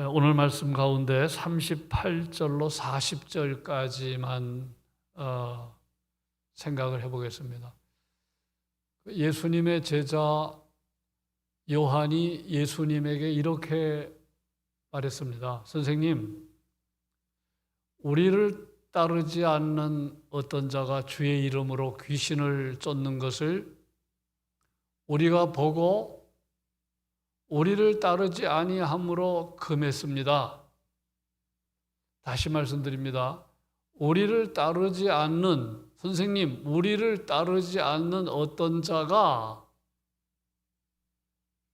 네, 오늘 말씀 가운데 38절로 40절까지만 어, 생각을 해보겠습니다. 예수님의 제자 요한이 예수님에게 이렇게 말했습니다. 선생님, 우리를 따르지 않는 어떤 자가 주의 이름으로 귀신을 쫓는 것을 우리가 보고 우리를 따르지 아니함으로 금했습니다. 다시 말씀드립니다. 우리를 따르지 않는 선생님, 우리를 따르지 않는 어떤 자가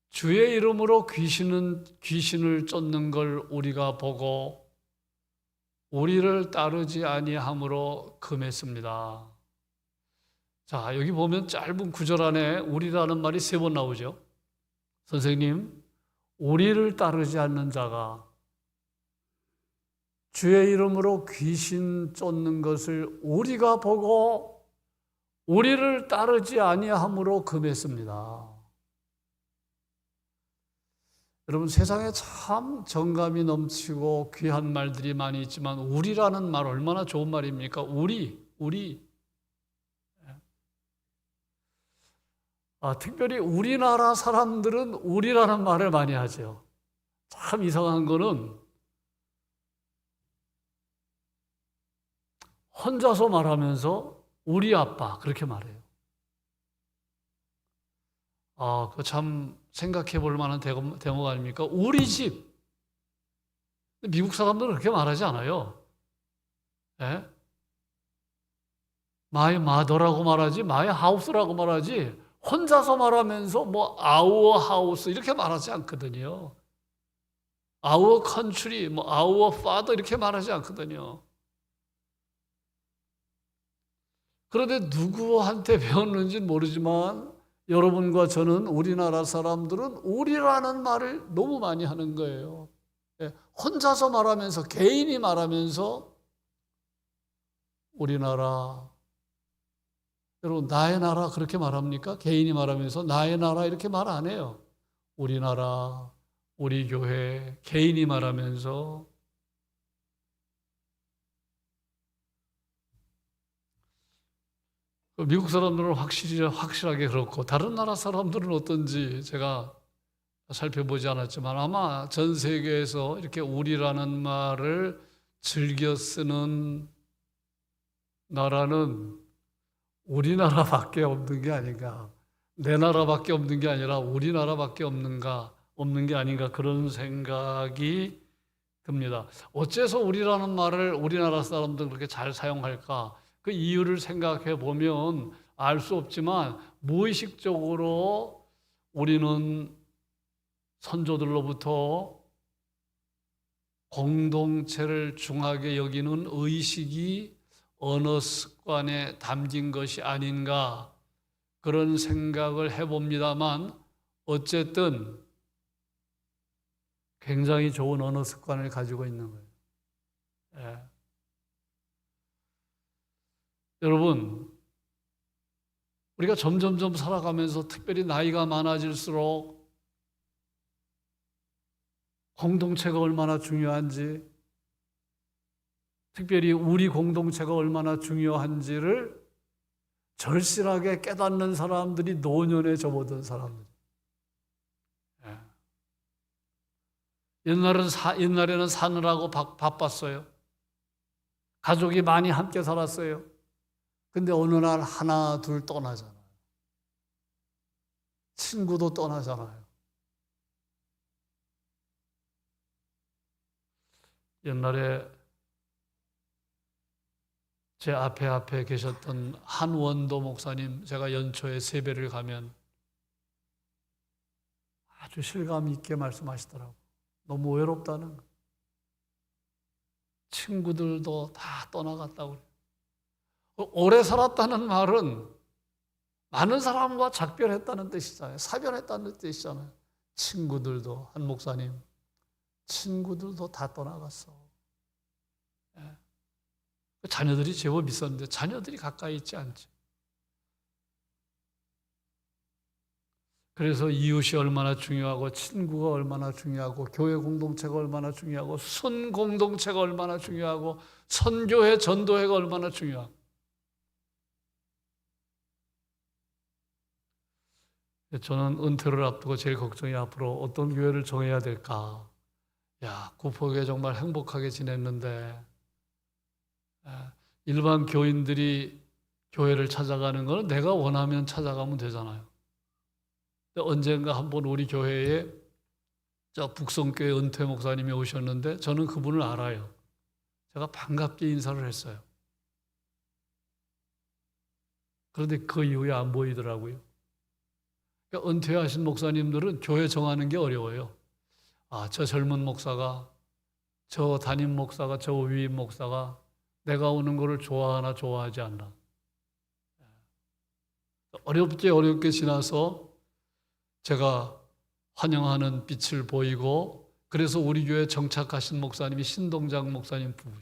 주의 이름으로 귀신은 귀신을 쫓는 걸 우리가 보고 우리를 따르지 아니함으로 금했습니다. 자, 여기 보면 짧은 구절 안에 우리라는 말이 세 번 나오죠. 선생님, 우리를 따르지 않는 자가 주의 이름으로 귀신 쫓는 것을 우리가 보고 우리를 따르지 아니함으로 금했습니다. 여러분 세상에 참 정감이 넘치고 귀한 말들이 많이 있지만 우리라는 말 얼마나 좋은 말입니까? 우리, 우리. 아, 특별히 우리나라 사람들은 우리라는 말을 많이 하죠. 참 이상한 거는 혼자서 말하면서 우리 아빠 그렇게 말해요. 아, 그 참 생각해 볼 만한 대목, 대목 아닙니까? 우리 집. 미국 사람들은 그렇게 말하지 않아요. 예? 마이 마더라고 말하지, 마이 하우스라고 말하지, 혼자서 말하면서 뭐 아우어 하우스 이렇게 말하지 않거든요. 아우어 컨트리, 뭐 아우어 파더 이렇게 말하지 않거든요. 그런데 누구한테 배웠는지는 모르지만 여러분과 저는 우리나라 사람들은 우리라는 말을 너무 많이 하는 거예요. 예, 혼자서 말하면서 개인이 말하면서 우리나라 여러분 나의 나라 그렇게 말합니까? 개인이 말하면서 나의 나라 이렇게 말 안 해요. 우리나라, 우리 교회 개인이 말하면서 그 미국 사람들은 확실히 확실하게 그렇고 다른 나라 사람들은 어떤지 제가 살펴보지 않았지만 아마 전 세계에서 이렇게 우리라는 말을 즐겨 쓰는 나라는 우리나라밖에 없는 게 아닌가. 내 나라밖에 없는 게 아니라 우리나라밖에 없는가 없는 게 아닌가 그런 생각이 듭니다. 어째서 우리라는 말을 우리나라 사람들 그렇게 잘 사용할까? 그 이유를 생각해 보면 알 수 없지만 무의식적으로 우리는 선조들로부터 공동체를 중하게 여기는 의식이 언어 습관에 담긴 것이 아닌가 그런 생각을 해봅니다만 어쨌든 굉장히 좋은 언어 습관을 가지고 있는 거예요. 예. 여러분, 우리가 점점점 살아가면서 특별히 나이가 많아질수록 공동체가 얼마나 중요한지, 특별히 우리 공동체가 얼마나 중요한지를 절실하게 깨닫는 사람들이 노년에 접어든 사람들. 예. 옛날은 사, 옛날에는 사느라고 바, 바빴어요. 가족이 많이 함께 살았어요. 근데 어느 날 하나 둘 떠나잖아요. 친구도 떠나잖아요. 옛날에 제 앞에 앞에 계셨던 한원도 목사님 제가 연초에 세배를 가면 아주 실감 있게 말씀하시더라고. 너무 외롭다는 거. 친구들도 다 떠나갔다고. 오래 살았다는 말은 많은 사람과 작별했다는 뜻이잖아요. 사별했다는 뜻이잖아요. 친구들도 한 목사님 친구들도 다 떠나갔어. 예. 자녀들이 제법 있었는데 자녀들이 가까이 있지 않죠. 그래서 이웃이 얼마나 중요하고 친구가 얼마나 중요하고 교회 공동체가 얼마나 중요하고 순 공동체가 얼마나 중요하고 선교회 전도회가 얼마나 중요하고 저는 은퇴를 앞두고 제일 걱정이 앞으로 어떤 교회를 정해야 될까. 야, 구포교회 정말 행복하게 지냈는데 아, 일반 교인들이 교회를 찾아가는 거는 내가 원하면 찾아가면 되잖아요. 언젠가 한번 우리 교회에 저 북성교회 은퇴 목사님이 오셨는데 저는 그분을 알아요. 제가 반갑게 인사를 했어요. 그런데 그 이후에 안 보이더라고요. 그러니까 은퇴하신 목사님들은 교회 정하는 게 어려워요. 아, 저 젊은 목사가, 저 담임 목사가, 저 위임 목사가 내가 오는 거를 좋아하나 좋아하지 않나. 어렵게 어렵게 지나서 제가 환영하는 빛을 보이고 그래서 우리 교회 정착하신 목사님이 신동장 목사님 부부.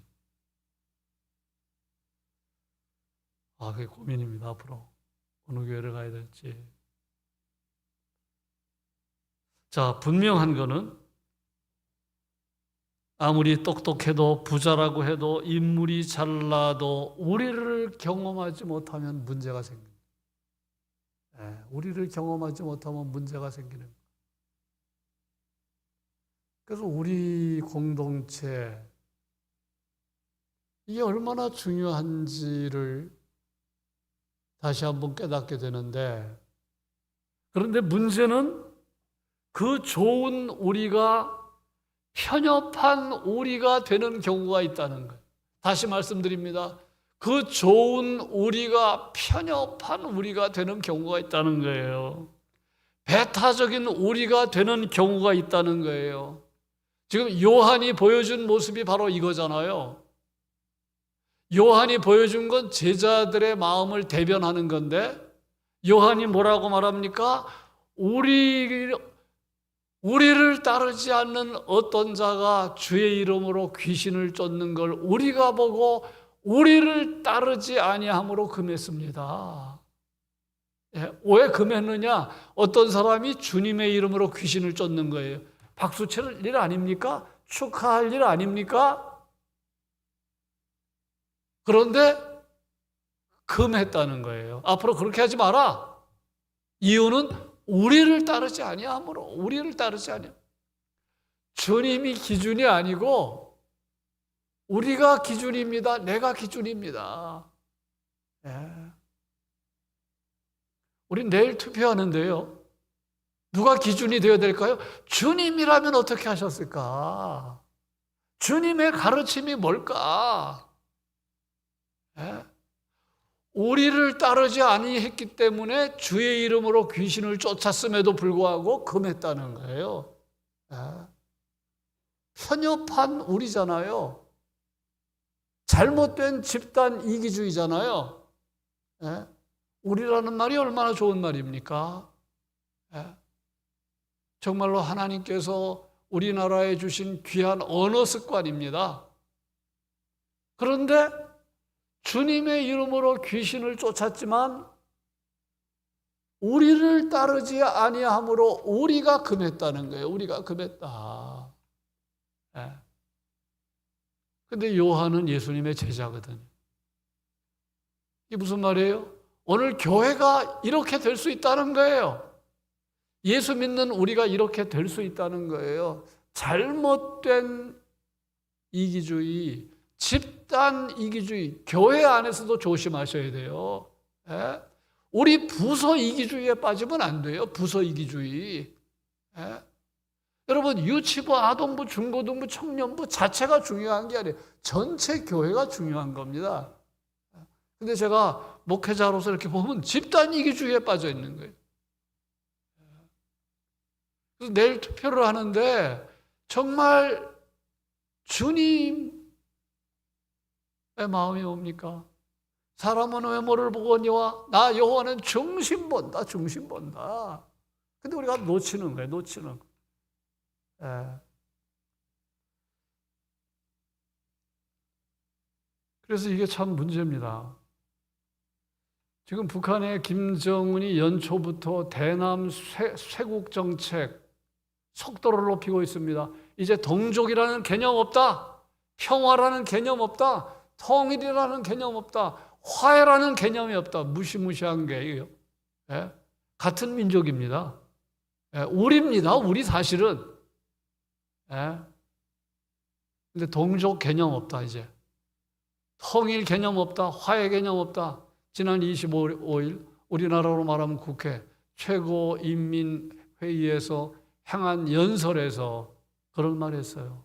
아, 그게 고민입니다. 앞으로 어느 교회를 가야 될지. 자, 분명한 거는 아무리 똑똑해도 부자라고 해도 인물이 잘나도 우리를 경험하지 못하면 문제가 생깁니다. 예, 우리를 경험하지 못하면 문제가 생기는. 그래서 우리 공동체 이게 얼마나 중요한지를 다시 한번 깨닫게 되는데 그런데 문제는 그 좋은 우리가 편협한 우리가 되는 경우가 있다는 거예요. 다시 말씀드립니다. 그 좋은 우리가 편협한 우리가 되는 경우가 있다는 거예요. 배타적인 우리가 되는 경우가 있다는 거예요. 지금 요한이 보여준 모습이 바로 이거잖아요. 요한이 보여준 건 제자들의 마음을 대변하는 건데, 요한이 뭐라고 말합니까? 우리, 우리를 따르지 않는 어떤 자가 주의 이름으로 귀신을 쫓는 걸 우리가 보고 우리를 따르지 아니함으로 금했습니다. 예, 왜 금했느냐? 어떤 사람이 주님의 이름으로 귀신을 쫓는 거예요. 박수 칠 일 아닙니까? 축하할 일 아닙니까? 그런데 금했다는 거예요. 앞으로 그렇게 하지 마라. 이유는 우리를 따르지 아니함으로 우리를 따르지 아니. 주님이 기준이 아니고 우리가 기준입니다. 내가 기준입니다. 예. 우리 내일 투표하는데요. 누가 기준이 되어야 될까요? 주님이라면 어떻게 하셨을까? 주님의 가르침이 뭘까? 예? 우리를 따르지 아니했기 때문에 주의 이름으로 귀신을 쫓았음에도 불구하고 금했다는 거예요. 예? 편협한 우리잖아요. 잘못된 집단 이기주의잖아요. 예? 우리라는 말이 얼마나 좋은 말입니까? 예? 정말로 하나님께서 우리나라에 주신 귀한 언어 습관입니다. 그런데 주님의 이름으로 귀신을 쫓았지만 우리를 따르지 아니함으로 우리가 금했다는 거예요. 우리가 금했다. 예. 근데 요한은 예수님의 제자거든요. 이게 무슨 말이에요? 오늘 교회가 이렇게 될 수 있다는 거예요. 예수 믿는 우리가 이렇게 될 수 있다는 거예요. 잘못된 이기주의, 집 단 이기주의, 교회 안에서도 조심하셔야 돼요. 예? 우리 부서 이기주의에 빠지면 안 돼요. 부서 이기주의. 예? 여러분, 유치부, 아동부, 중고등부, 청년부 자체가 중요한 게 아니에요. 전체 교회가 중요한 겁니다. 근데 제가 목회자로서 이렇게 보면 집단 이기주의에 빠져 있는 거예요. 내일 투표를 하는데 정말 주님 의 마음이 뭡니까? 사람은 외모를 보거니와 나 여호와는 중심 본다, 중심 본다. 근데 우리가 놓치는 거예요, 놓치는 거. 예. 그래서 이게 참 문제입니다. 지금 북한의 김정은이 연초부터 대남 쇄, 쇄국 정책 속도를 높이고 있습니다. 이제 동족이라는 개념 없다. 평화라는 개념 없다. 통일이라는 개념 없다. 화해라는 개념이 없다. 무시무시한 게예요. 예? 같은 민족입니다. 예, 우리입니다. 우리 사실은. 예? 근데 동족 개념 없다 이제. 통일 개념 없다. 화해 개념 없다. 지난 25일 우리나라로 말하면 국회 최고인민회의에서 행한 연설에서 그런 말 했어요.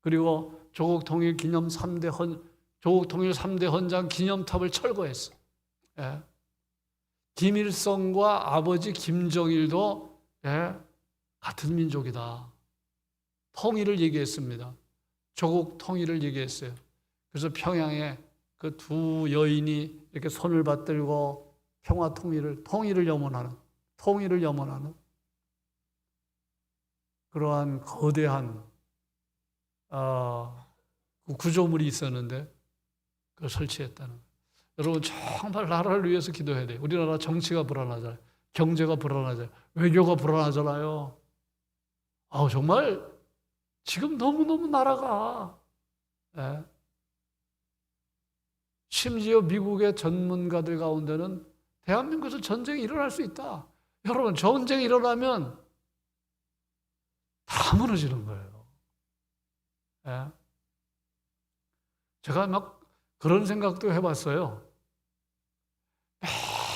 그리고 조국 통일 기념 3대 헌 조국 통일 3대 헌장 기념탑을 철거했어. 예. 김일성과 아버지 김정일도 예, 같은 민족이다. 통일을 얘기했습니다. 조국 통일을 얘기했어요. 그래서 평양에 그 두 여인이 이렇게 손을 받들고 평화 통일을 통일을 염원하는 통일을 염원하는 그러한 거대한 어, 그 구조물이 있었는데 그걸 설치했다는 거예요. 여러분 정말 나라를 위해서 기도해야 돼요. 우리나라 정치가 불안하잖아요. 경제가 불안하잖아요. 외교가 불안하잖아요. 아 정말 지금 너무너무 나라가 예. 심지어 미국의 전문가들 가운데는 대한민국에서 전쟁이 일어날 수 있다. 여러분 전쟁이 일어나면 다 무너지는 거예요. 예. 제가 막 그런 생각도 해봤어요.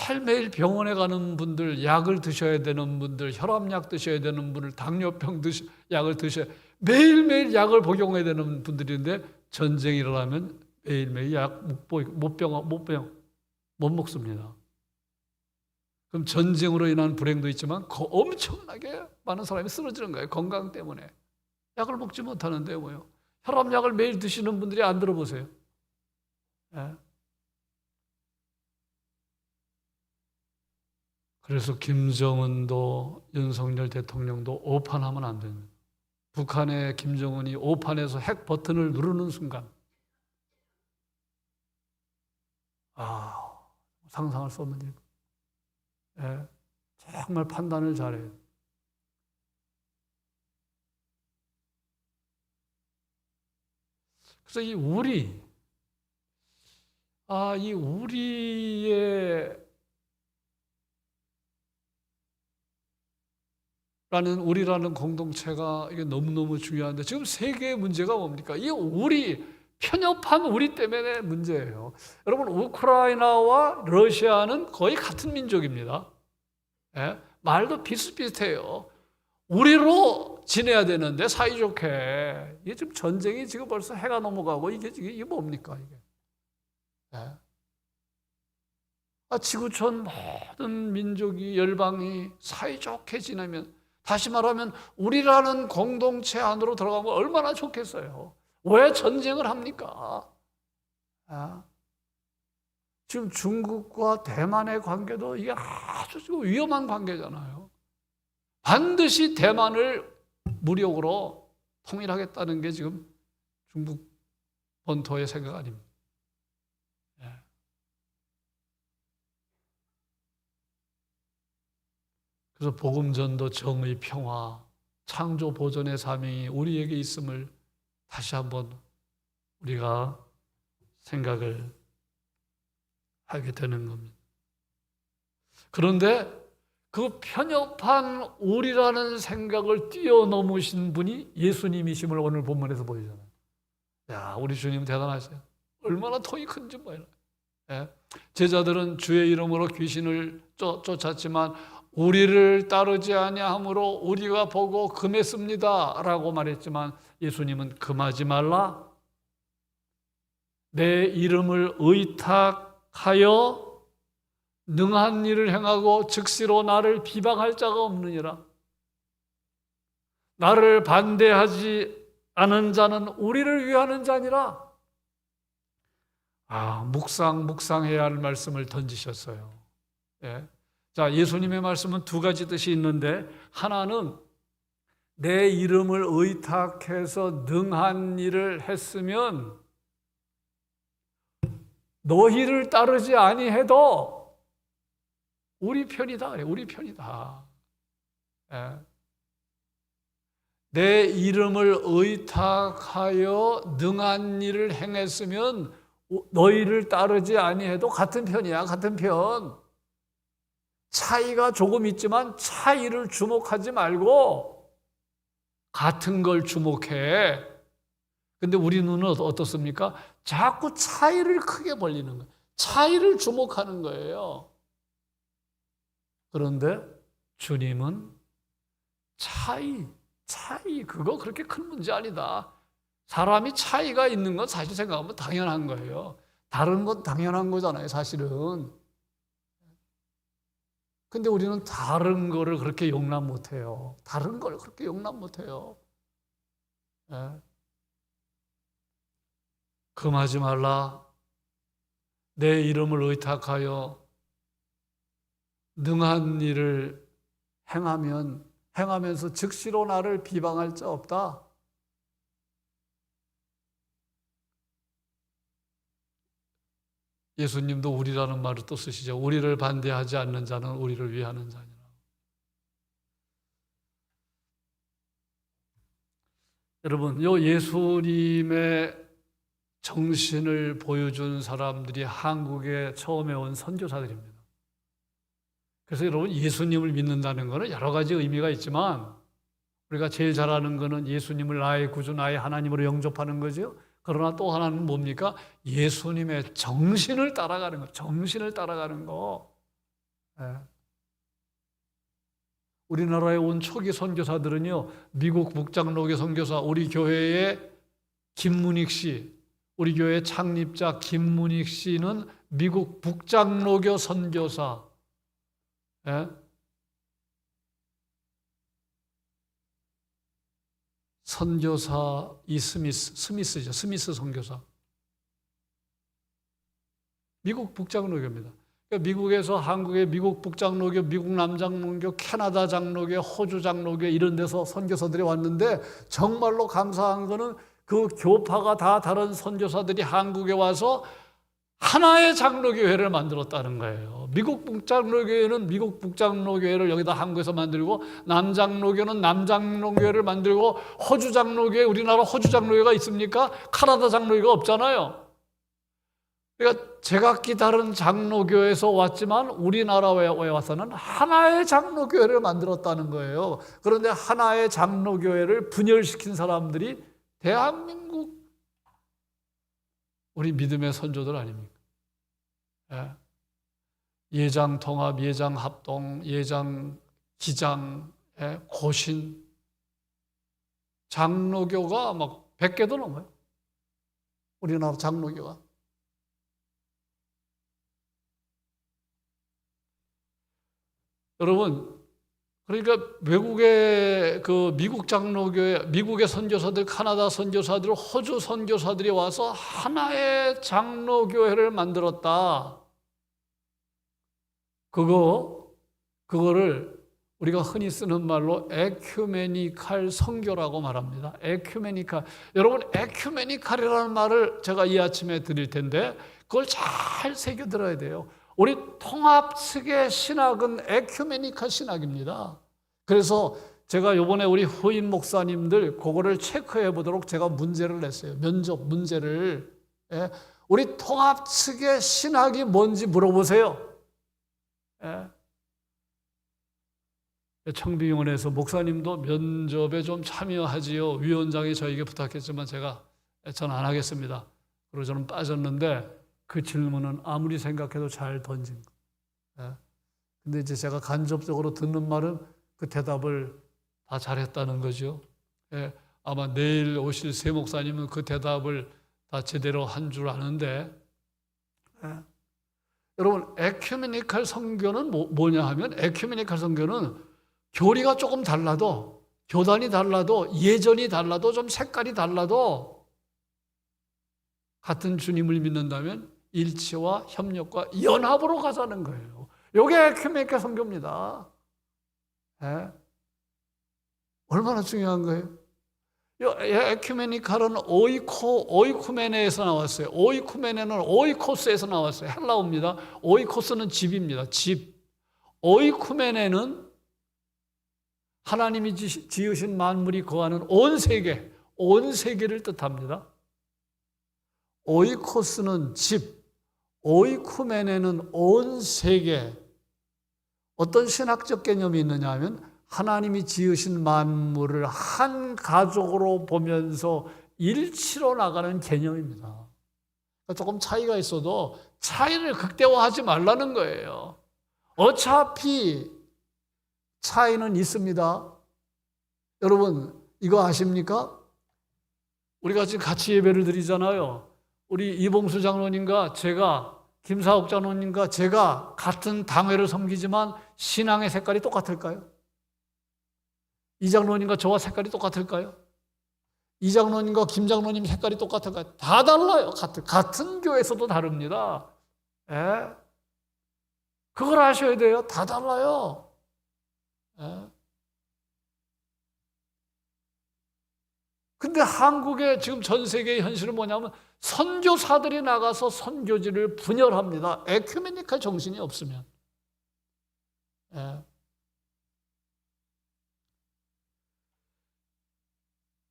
매일매일 병원에 가는 분들, 약을 드셔야 되는 분들, 혈압약 드셔야 되는 분들, 당뇨병 드시, 약을 드셔야, 매일매일 약을 복용해야 되는 분들인데 전쟁이 일어나면 매일매일 약못 못 병, 못 병, 못 먹습니다. 그럼 전쟁으로 인한 불행도 있지만 거- 엄청나게 많은 사람이 쓰러지는 거예요. 건강 때문에. 약을 먹지 못하는데 뭐요. 혈압약을 매일 드시는 분들이 안 들어보세요. 예. 그래서 김정은도 윤석열 대통령도 오판하면 안 됩니다. 북한의 김정은이 오판에서 핵 버튼을 누르는 순간, 아, 상상할 수 없는 일. 예, 정말 판단을 잘해요. 그래서 이 우리, 아, 이 우리의 라는 우리라는 공동체가 이게 너무너무 중요한데 지금 세계의 문제가 뭡니까? 이 우리 편협한 우리 때문에 문제예요. 여러분 우크라이나와 러시아는 거의 같은 민족입니다. 예? 말도 비슷비슷해요. 우리로 지내야 되는데 사이좋게 이게 지금 전쟁이 지금 벌써 해가 넘어가고 이게 이게, 이게 뭡니까 이게? 예? 아, 지구촌 모든 민족이 열방이 사이좋게 지내면 다시 말하면 우리라는 공동체 안으로 들어가면 얼마나 좋겠어요. 왜 전쟁을 합니까? 아, 지금 중국과 대만의 관계도 이게 아주 위험한 관계잖아요. 반드시 대만을 무력으로 통일하겠다는 게 지금 중국 본토의 생각 아닙니다. 그래서 복음 전도 정의 평화 창조 보존의 사명이 우리에게 있음을 다시 한번 우리가 생각을 하게 되는 겁니다. 그런데 그 편협한 우리라는 생각을 뛰어넘으신 분이 예수님이심을 오늘 본문에서 보이잖아요. 야, 우리 주님 대단하세요. 얼마나 통이 큰지 몰라요. 예? 제자들은 주의 이름으로 귀신을 쫓, 쫓았지만 우리를 따르지 아니하므로 우리가 보고 금했습니다라고 말했지만 예수님은 금하지 말라. 내 이름을 의탁하여 능한 일을 행하고 즉시로 나를 비방할 자가 없느니라. 나를 반대하지 않은 자는 우리를 위하는 자니라. 아, 묵상, 묵상해야 할 말씀을 던지셨어요. 예. 자, 예수님의 말씀은 두 가지 뜻이 있는데, 하나는 내 이름을 의탁해서 능한 일을 했으면 너희를 따르지 아니해도 우리 편이다 그래. 우리 편이다. 예. 내 이름을 의탁하여 능한 일을 행했으면 너희를 따르지 아니해도 같은 편이야. 같은 편. 차이가 조금 있지만 차이를 주목하지 말고 같은 걸 주목해. 근데 우리 눈은 어떻습니까? 자꾸 차이를 크게 벌리는 거예요. 차이를 주목하는 거예요. 그런데 주님은 차이, 차이, 그거 그렇게 큰 문제 아니다. 사람이 차이가 있는 건 사실 생각하면 당연한 거예요. 다른 건 당연한 거잖아요, 사실은. 근데 우리는 다른 거를 그렇게 용납 못 해요. 다른 걸 그렇게 용납 못 해요. 예. 금하지 말라. 내 이름을 의탁하여 능한 일을 행하면 행하면서 즉시로 나를 비방할 자 없다. 예수님도 우리라는 말을 또 쓰시죠. 우리를 반대하지 않는 자는 우리를 위하는 자니라. 여러분, 요 예수님의 정신을 보여준 사람들이 한국에 처음에 온 선교사들입니다. 그래서 여러분, 예수님을 믿는다는 것은 여러 가지 의미가 있지만 우리가 제일 잘 아는 것은 예수님을 나의 구주, 나의 하나님으로 영접하는 거죠. 그러나 또 하나는 뭡니까? 예수님의 정신을 따라가는 거, 정신을 따라가는 거. 예. 우리나라에 온 초기 선교사들은요, 미국 북장로교 선교사, 우리 교회의 김문익 씨, 우리 교회 창립자 김문익 씨는 미국 북장로교 선교사. 예? 선교사 이 스미스, 스미스죠. 스미스 선교사. 미국 북장로교입니다. 그러니까 미국에서 한국의 미국 북장로교, 미국 남장로교, 캐나다 장로교, 호주 장로교 이런 데서 선교사들이 왔는데 정말로 감사한 거는 그 교파가 다 다른 선교사들이 한국에 와서 하나의 장로교회를 만들었다는 거예요. 미국 북장로교회는 미국 북장로교회를 여기다 한국에서 만들고 남장로교는 남장로교회를 만들고 호주 장로교회 우리나라 호주 장로교회가 있습니까? 카나다 장로교가 없잖아요. 그러니까 제각기 다른 장로교에서 왔지만 우리나라에 와서는 하나의 장로교회를 만들었다는 거예요. 그런데 하나의 장로교회를 분열시킨 사람들이 대한민국 우리 믿음의 선조들 아닙니까? 예. 예장 통합, 예장 합동, 예장 기장, 예. 고신, 장로교가 막 100개도 넘어요. 우리나라 장로교가. 여러분, 그러니까 외국의 그 미국 장로교회, 미국의 선교사들, 카나다 선교사들, 호주 선교사들이 와서 하나의 장로교회를 만들었다. 그거, 그거를 우리가 흔히 쓰는 말로 에큐메니칼 선교라고 말합니다. 에큐메니칼. 여러분, 에큐메니칼이라는 말을 제가 이 아침에 드릴 텐데 그걸 잘 새겨 들어야 돼요. 우리 통합 측의 신학은 에큐메니카 신학입니다. 그래서 제가 요번에 우리 후임 목사님들 그거를 체크해 보도록 제가 문제를 냈어요. 면접 문제를. 예? 우리 통합 측의 신학이 뭔지 물어보세요. 예? 청비원에서 목사님도 면접에 좀 참여하지요. 위원장이 저에게 부탁했지만 제가 저는 안 하겠습니다. 그리고 저는 빠졌는데 그 질문은 아무리 생각해도 잘 던진 거. 예. 근데 이제 제가 간접적으로 듣는 말은 그 대답을 다 잘했다는 거죠. 예. 아마 내일 오실 세 목사님은 그 대답을 다 제대로 한 줄 아는데, 예. 여러분, 에큐메니칼 성교는 뭐, 냐 하면, 에큐메니칼 성교는 교리가 조금 달라도, 교단이 달라도, 예전이 달라도, 좀 색깔이 달라도, 같은 주님을 믿는다면 일치와 협력과 연합으로 가자는 거예요. 이게 에큐메니카 선교입니다. 예? 얼마나 중요한 거예요? 에큐메니칼은 오이코, 오이쿠메네에서 나왔어요. 오이쿠메네는 오이코스에서 나왔어요. 헬라어입니다. 오이코스는 집입니다. 집. 오이쿠메네는 하나님이 지- 지으신 만물이 거하는 온 세계, 온 세계를 뜻합니다. 오이코스는 집, 오이쿠메네는 온 세계. 어떤 신학적 개념이 있느냐 하면 하나님이 지으신 만물을 한 가족으로 보면서 일치로 나가는 개념입니다. 그러니까 조금 차이가 있어도 차이를 극대화하지 말라는 거예요. 어차피 차이는 있습니다. 여러분, 이거 아십니까? 우리가 지금 같이 예배를 드리잖아요. 우리 이봉수 장로님과 제가, 김사옥 장로님과 제가 같은 당회를 섬기지만 신앙의 색깔이 똑같을까요? 이 장로님과 저와 색깔이 똑같을까요? 이 장로님과 김 장로님 색깔이 똑같을까요? 다 달라요. 같은, 같은 교회에서도 다릅니다. 예? 그걸 아셔야 돼요. 다 달라요. 예? 근데 한국의 지금 전 세계의 현실은 뭐냐면 선교사들이 나가서 선교지를 분열합니다. 에큐메니칼 정신이 없으면. 예.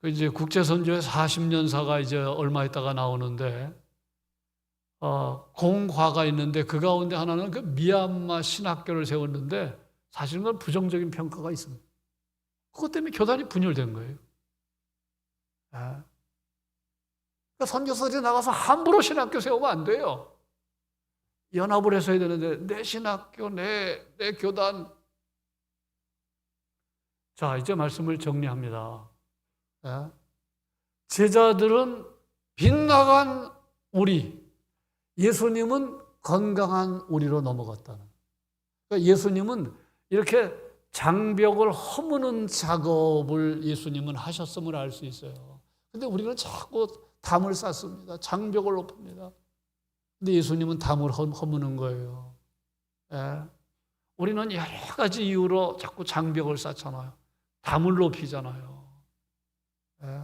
그 이제 국제 선교의 40년사가 이제 얼마 있다가 나오는데 어, 공과가 있는데 그 가운데 하나는 그 미얀마 신학교를 세웠는데 사실은 부정적인 평가가 있습니다. 그것 때문에 교단이 분열된 거예요. 예. 그러니까 선교사들이 나가서 함부로 신학교 세우면 안 돼요. 연합을 해서 해야 되는데 내 신학교, 내, 내 교단. 자, 이제 말씀을 정리합니다. 예. 제자들은 빗나간 우리, 예수님은 건강한 우리로 넘어갔다는. 그러니까 예수님은 이렇게 장벽을 허무는 작업을 예수님은 하셨음을 알 수 있어요. 근데 우리는 자꾸 담을 쌓습니다. 장벽을 높입니다. 근데 예수님은 담을 허- 허무는 거예요. 예. 우리는 여러 가지 이유로 자꾸 장벽을 쌓잖아요. 담을 높이잖아요. 예.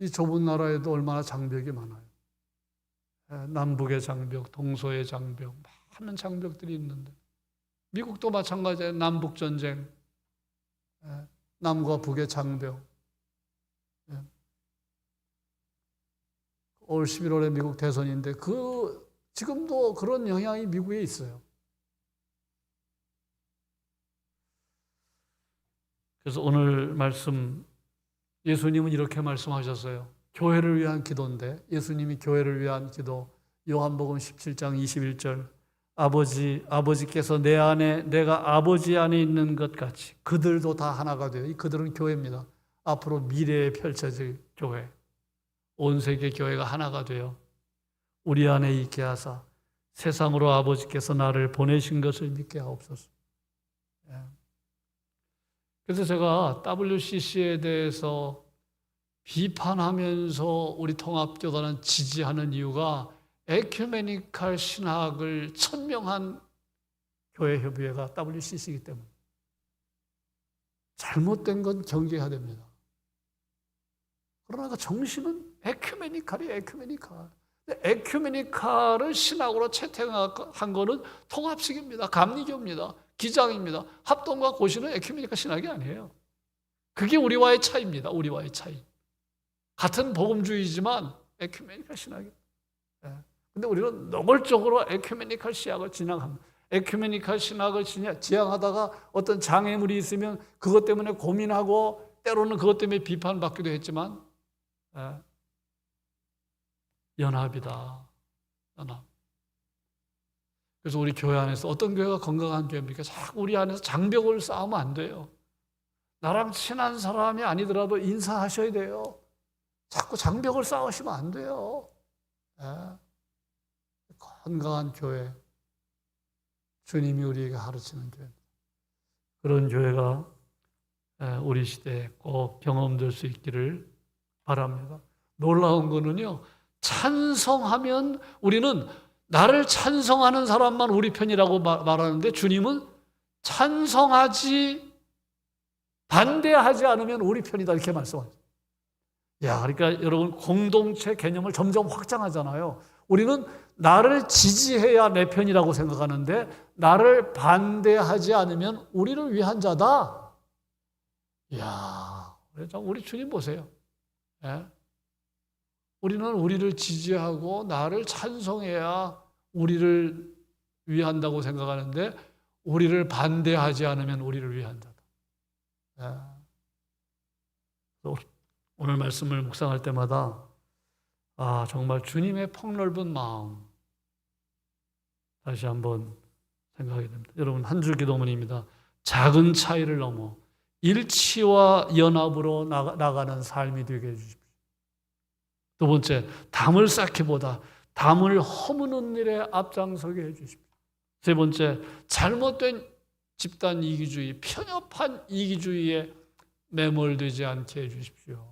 이 좁은 나라에도 얼마나 장벽이 많아요. 예, 남북의 장벽, 동서의 장벽, 많은 장벽들이 있는데 미국도 마찬가지예요. 남북 전쟁, 예, 남과 북의 장벽. 예. 올 11월에 미국 대선인데 그 지금도 그런 영향이 미국에 있어요. 그래서 오늘 말씀 예수님은 이렇게 말씀하셨어요. 교회를 위한 기도인데 예수님이 교회를 위한 기도 요한복음 17장 21절 아버지 아버지께서 내 안에 내가 아버지 안에 있는 것 같이 그들도 다 하나가 돼요. 이 그들은 교회입니다. 앞으로 미래에 펼쳐질 교회. 온 세계 교회가 하나가 돼요. 우리 안에 있게 하사 세상으로 아버지께서 나를 보내신 것을 믿게 하옵소서. 예. 그래서 제가 WCC에 대해서 비판하면서 우리 통합교단은 지지하는 이유가 에큐메니칼 신학을 천명한 교회협의회가 WCC이기 때문에 잘못된 건 경계해야 됩니다. 그러나 그 정신은 에큐메니칼이 에큐메니칼. 에큐메니칼을 신학으로 채택한 거는 통합식입니다. 감리교입니다. 기장입니다. 합동과 고시는 에큐메니칼 신학이 아니에요. 그게 우리와의 차이입니다. 우리와의 차이. 같은 복음주의지만 에큐메니칼 신학이. 예. 근데 우리는 노골적으로 에큐메니칼 신학을 진행합니다. 에큐메니칼 신학을 지향하다가 어떤 장애물이 있으면 그것 때문에 고민하고 때로는 그것 때문에 비판받기도 했지만 예. 연합이다. 연합. 그래서 우리 교회 안에서 어떤 교회가 건강한 교회입니까? 자꾸 우리 안에서 장벽을 쌓으면 안 돼요. 나랑 친한 사람이 아니더라도 인사하셔야 돼요. 자꾸 장벽을 쌓으시면 안 돼요. 예. 건강한 교회. 주님이 우리에게 가르치는 교회. 그런 교회가 예, 우리 시대에 꼭 경험될 수 있기를 바랍니다. 놀라운 거는요, 찬성하면 우리는 나를 찬성하는 사람만 우리 편이라고 말- 말하는데 주님은 찬성하지 반대하지 않으면 우리 편이다 이렇게 말씀하죠. 야, 그러니까 여러분 공동체 개념을 점점 확장하잖아요. 우리는 나를 지지해야 내 편이라고 생각하는데 나를 반대하지 않으면 우리를 위한 자다. 이야, 우리 주님 보세요. 예? 우리는 우리를 지지하고 나를 찬송해야 우리를 위한다고 생각하는데 우리를 반대하지 않으면 우리를 위한 자다. 예. 오늘 말씀을 묵상할 때마다 아 정말 주님의 폭넓은 마음 다시 한번 생각하게 됩니다. 여러분 한 줄 기도문입니다. 작은 차이를 넘어 일치와 연합으로 나가, 나가 는 삶이 되게 해주십시오. 두 번째, 담을 쌓기보다 담을 허무는 일에 앞장서게 해주십시오. 세 번째, 잘못된 집단 이기주의, 편협한 이기주의에 매몰되지 않게 해주십시오.